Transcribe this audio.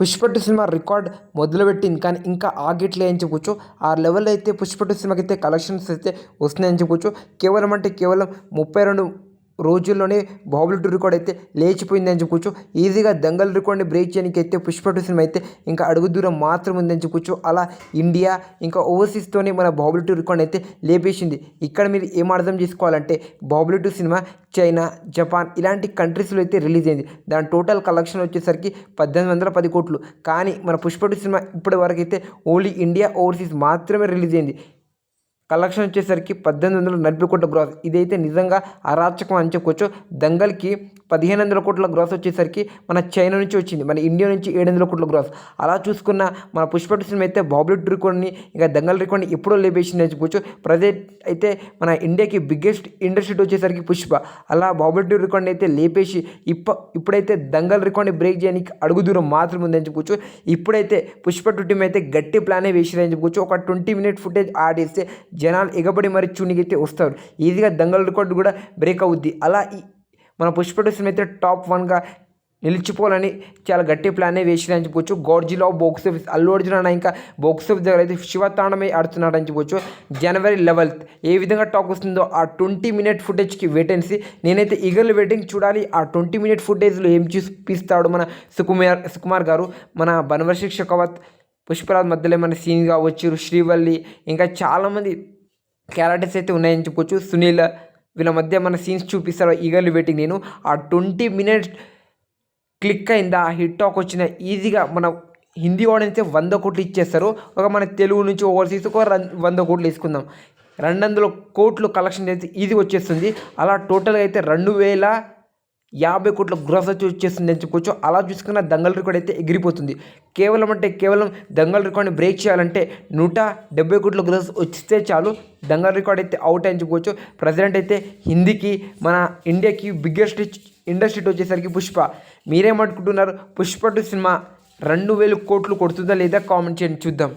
Pushpa two cinema record మొదలుపెట్టింది. కానీ ఇంకా ఆగిట్లే అని చెప్పుకోవచ్చు. ఆ లెవెల్ అయితే పుష్ప టూ సినిమాకి అయితే కలెక్షన్స్ అయితే వస్తున్నాయని చెప్పుకోవచ్చు. కేవలం అంటే కేవలం ముప్పై రెండు రోజుల్లోనే బాహుబలి టూ రికార్డ్ అయితే లేచిపోయింది చెప్పుకోవచ్చు. ఈజీగా దంగల్ రికార్డ్ని బ్రేక్ చేయడానికి అయితే పుష్ప టూ సినిమా అయితే ఇంకా అడుగు దూరం మాత్రం ఉందని చెప్పుకోవచ్చు. అలా ఇండియా ఇంకా ఓవర్సీస్తోనే మన బాహుబలి టూ రికార్డ్ అయితే లేపేసింది. ఇక్కడ మీరు ఏం అర్థం చేసుకోవాలంటే బాహుబలి టూ సినిమా చైనా జపాన్ ఇలాంటి కంట్రీస్లో అయితే రిలీజ్ అయింది. దాని టోటల్ కలెక్షన్ వచ్చేసరికి పద్దెనిమిది వందల పది కోట్లు. కానీ మన పుష్పటి సినిమా ఇప్పటి వరకు అయితే ఓన్లీ ఇండియా ఓవర్సీస్ మాత్రమే రిలీజ్ అయింది. కలెక్షన్ వచ్చేసరికి పద్దెనిమిది వందల నలభై కోట్ల గ్రాస్ ఇదైతే నిజంగా అరాచకం అని చెప్పుకోవచ్చు. దంగల్కి పదిహేను వందల కోట్ల గ్రాస్ వచ్చేసరికి మన చైనా నుంచి వచ్చింది. మన ఇండియా నుంచి ఏడు వందల కోట్ల గ్రాస్ అలా చూసుకున్న మన పుష్పటి సినిమా అయితే బాబులెట్ రికార్డ్ని ఇంకా దంగల్ రికార్డ్ని ఎప్పుడో లేపేసింది అని చెప్పుకోవచ్చు. ప్రజెంట్ అయితే మన ఇండియాకి బిగ్గెస్ట్ ఇండస్ట్రీ వచ్చేసరికి పుష్ప. అలా బాబులెట్ రికార్డ్ని అయితే లేపేసి ఇప్ప ఇప్పుడైతే దంగల్ రికార్డ్ని బ్రేక్ చేయడానికి అడుగు దూరం మాత్రం ఉందని చెప్పుకోవచ్చు. ఇప్పుడైతే పుష్ప టూ టీం అయితే గట్టి ప్లానే వేసిందని చెప్పుకోవచ్చు. ఒక ట్వంటీ మినిట్ ఫుటేజ్ ఆడేస్తే జనాలు ఎగబడి మరి చూనికైతే వస్తారు. ఈజీగా దంగల్ రికార్డు కూడా బ్రేక్ అవుద్ది. అలా మన పుష్ప టూ సినిమా అయితే టాప్ వన్గా నిలిచిపోవాలని చాలా గట్టి ప్లానే వేసిరని చెప్పొచ్చు. గోడ్జిలో బాక్స్ ఆఫీస్ అల్లు అర్జున్ అన్న ఇంకా బాక్స్ ఆఫీస్ దగ్గర అయితే శివతాండమే ఆడుతున్నాడని చెప్పొచ్చు. జనవరి లెవెల్త్ ఏ విధంగా టాక్ వస్తుందో ఆ ట్వంటీ మినిట్ ఫుటేజ్కి వేటెన్సీ నేనైతే ఈగర్లు వెయిటింగ్ చూడాలి. ఆ ట్వంటీ మినిట్ ఫుటేజ్లో ఏం చూపిస్తాడు మన సుకుమార్ సుకుమార్ గారు. మన బనవర్షి శిక్షకవత్ పుష్పరాజ్ మధ్యలో మన సీన్ కావచ్చు శ్రీవల్లి ఇంకా చాలామంది క్యారెక్టర్స్ అయితే ఉన్నాయని చెప్పొచ్చు. సునీల్ వీళ్ళ మధ్య మన సీన్స్ చూపిస్తారు ఈగర్లీ వెయిటింగ్ నేను. ఆ ట్వంటీ మినిట్స్ క్లిక్ అయిందా ఆ హిట్ టాక్ వచ్చిన ఈజీగా మన హిందీ ఆడియన్స్ వంద కోట్లు ఇచ్చేస్తారు. ఒక మన తెలుగు నుంచి ఓవర్సీస్ ఒక వంద కోట్లు వేసుకుందాం రెండు వందల కోట్లు కలెక్షన్ అయితే ఈజీ వచ్చేస్తుంది. అలా టోటల్గా అయితే రెండు వేల యాభై కోట్ల గ్రోస్ వచ్చి వచ్చేస్తుంది అని చెప్పుకోవచ్చు. అలా చూసుకున్న దంగల్ రికార్డ్ అయితే ఎగిరిపోతుంది. కేవలం అంటే కేవలం దంగల్ రికార్డ్ని బ్రేక్ చేయాలంటే నూట డెబ్బై కోట్ల గ్రోస్ వచ్చితే చాలు. దంగల్ రికార్డ్ అయితే అవుట్ అని చెప్పుకోవచ్చు. ప్రజెంట్ అయితే హిందీకి మన ఇండియాకి బిగ్గెస్ట్ ఇండస్ట్రీ వచ్చేసరికి పుష్ప. మీరేమనుకుంటున్నారు పుష్ప టూ సినిమా రెండు వేలు కోట్లు కొడుతుందా లేదా? కామెంట్ చేయండి. చూద్దాం.